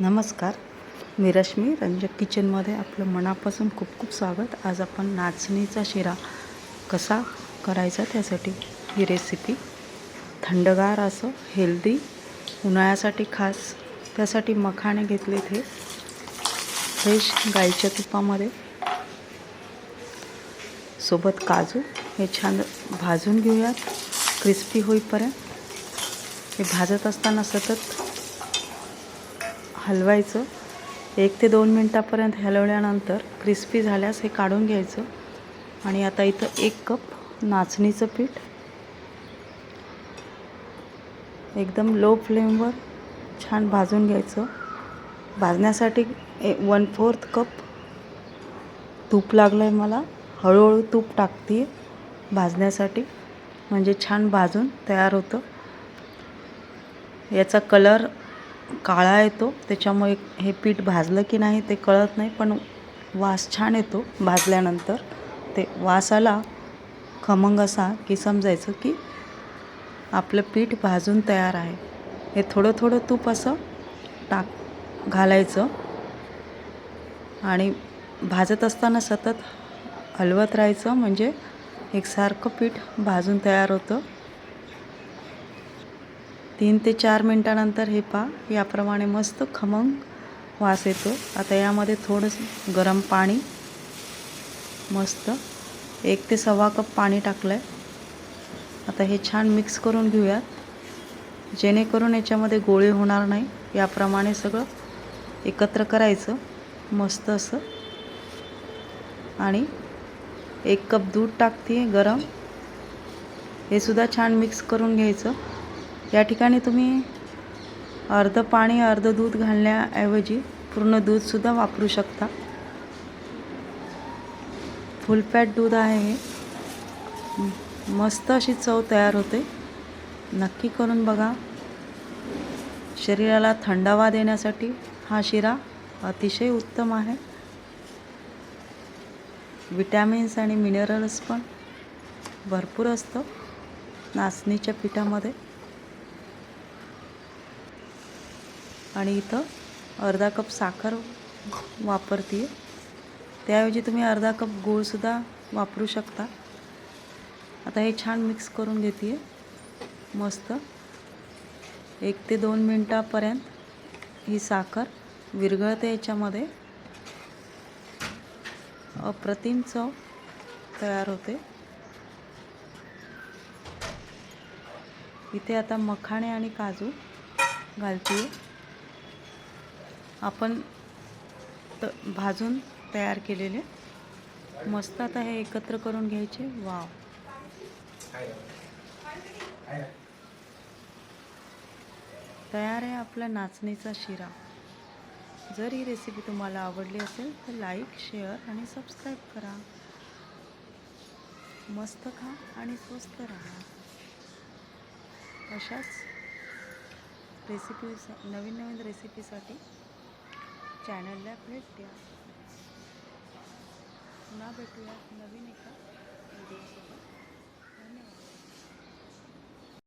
नमस्कार. मी रश्मी रंजक किचनमध्ये आपलं मनापासून खूप खूप स्वागत. आज आपण नाचणीचा शिरा कसा करायचा त्यासाठी ही रेसिपी थंडगार असं हेल्दी उन्हाळ्यासाठी खास त्यासाठी मखाणे घेतले ते फ्रेश गाईच्या तुपामध्ये. सोबत काजू हे छान भाजून घेऊयात. क्रिस्पी होईपर्यंत. हे भाजत असताना सतत हलवायचं. एक ते दोन मिनटापर्यंत हलवल्यानंतर क्रिस्पी झाल्यास हे काढून घ्यायचं. आणि आता इथं एक कप नाचणीचं पीठ. एकदम लो फ्लेमवर छान भाजून घ्यायचं. भाजण्यासाठी ए वन फोर्थ कप तूप लागलं आहे मला. हळूहळू तूप टाकते भाजण्यासाठी. म्हणजे छान भाजून तयार होतं. याचा कलर काळा येतो त्याच्यामुळे हे पीठ भाजलं की नाही ते कळत नाही पण वास छान येतो भाजल्यानंतर. ते वास आला खमंग असा की समजायचं की आपलं पीठ भाजून तयार आहे. हे थोडं थोडं तूप असं टाक घालायचं. आणि भाजत असताना सतत हलवत राहायचं म्हणजे एकसारखं पीठ भाजून तयार होतं. तीन ते चार मिनटानंतर हे पा याप्रमाणे मस्त खमंग वास येतो. आता यामध्ये थोडंसं गरम पाणी मस्त एक ते सव्वा कप पाणी टाकलं आहे आता हे छान मिक्स करून घेऊयात. जेणेकरून याच्यामध्ये गोळे होणार नाही. याप्रमाणे सगळं एकत्र करायचं. मस्त असं. आणि एक कप दूध टाकते गरम. हे सुद्धा छान मिक्स करून घ्यायचं. या ठिकाणी तुम्ही अर्ध पाणी अर्ध दूध घालण्याऐवजी पूर्ण दूधसुद्धा वापरू शकता. फुल फॅट दूध आहे हे. मस्त अशी चव तयार होते. नक्की करून बघा. शरीराला थंडावा देण्यासाठी हा शिरा अतिशय उत्तम आहे. विटॅमिन्स आणि मिनरल्स पण भरपूर असतं नाचणीच्या पिठामध्ये. आणि इथं अर्धा कप साखर वापरते त्याऐवजी तुम्ही अर्धा कप गूळसुद्धा वापरू शकता. आता हे छान मिक्स करून घेते मस्त. एक ते दोन मिनटापर्यंत ही साखर विरघळते याच्यामध्ये. अप्रतिम चव तयार होते. इथे आता मखाणे आणि काजू घालते आपण त भाजून तयार केलेले. मस्त आता हे एकत्र करून घ्यायचे. वाव. तयार आहे आपला नाचणीचा शिरा. जर ही रेसिपी तुम्हाला आवडली असेल तर लाईक शेअर आणि सबस्क्राईब करा. मस्त खा आणि स्वस्त राहा. अशाच रेसिपी नवीन नवीन रेसिपीसाठी चॅनलला भेट द्या. पुन्हा भेटूया नवीन एका व्हिडिओसोबत धन्यवाद.